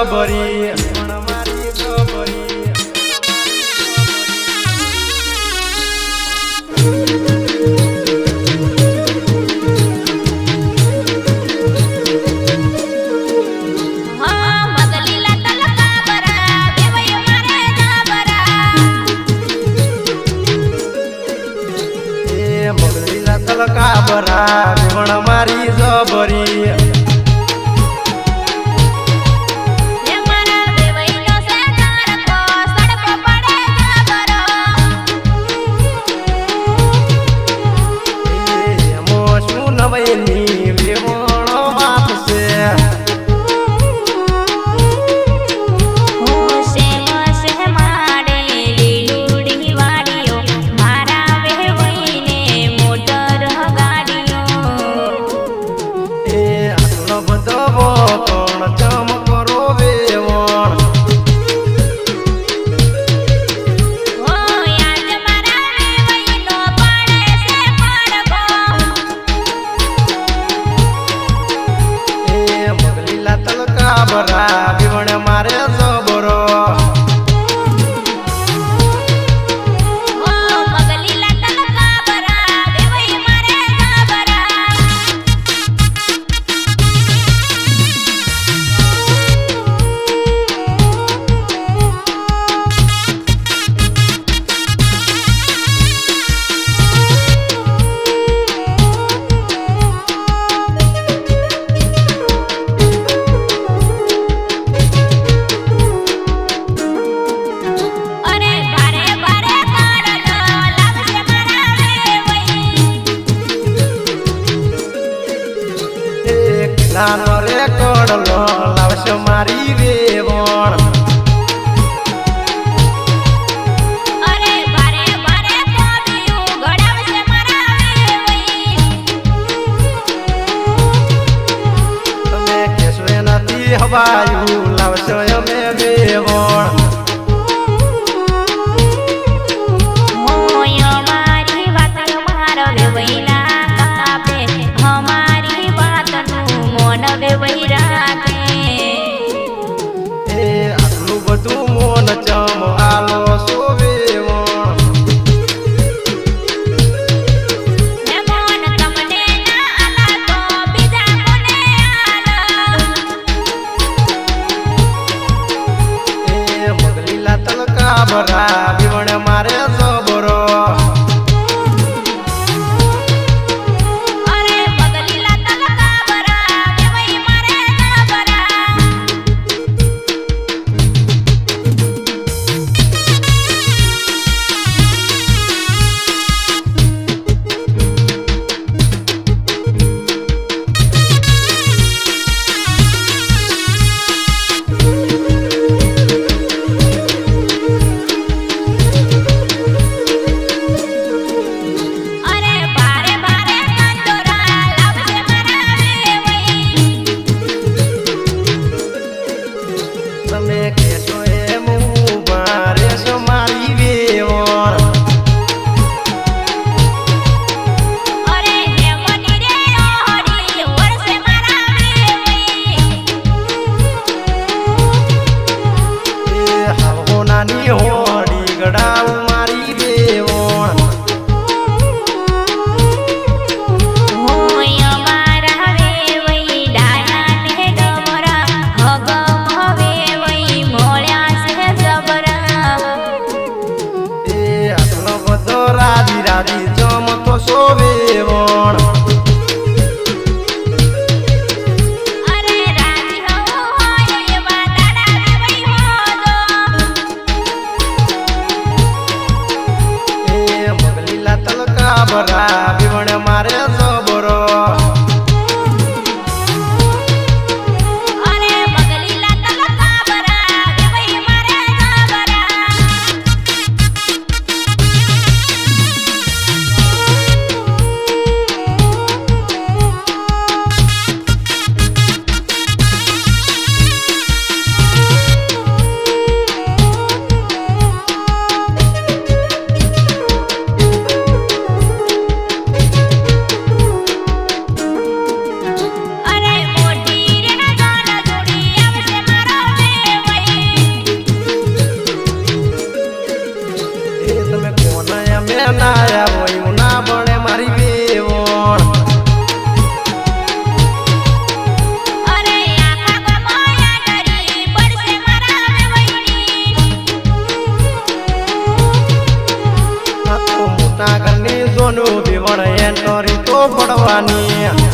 ગબરી તલકા બરા વિવણ મારી જબરી. borrar. નો રેકોર્ડ લો લાવશો મારી વેવણ. હવાયું લાવશો અમે ભરા બીવણ મારે મારે વેવણ એન્ટરી તો પડવાની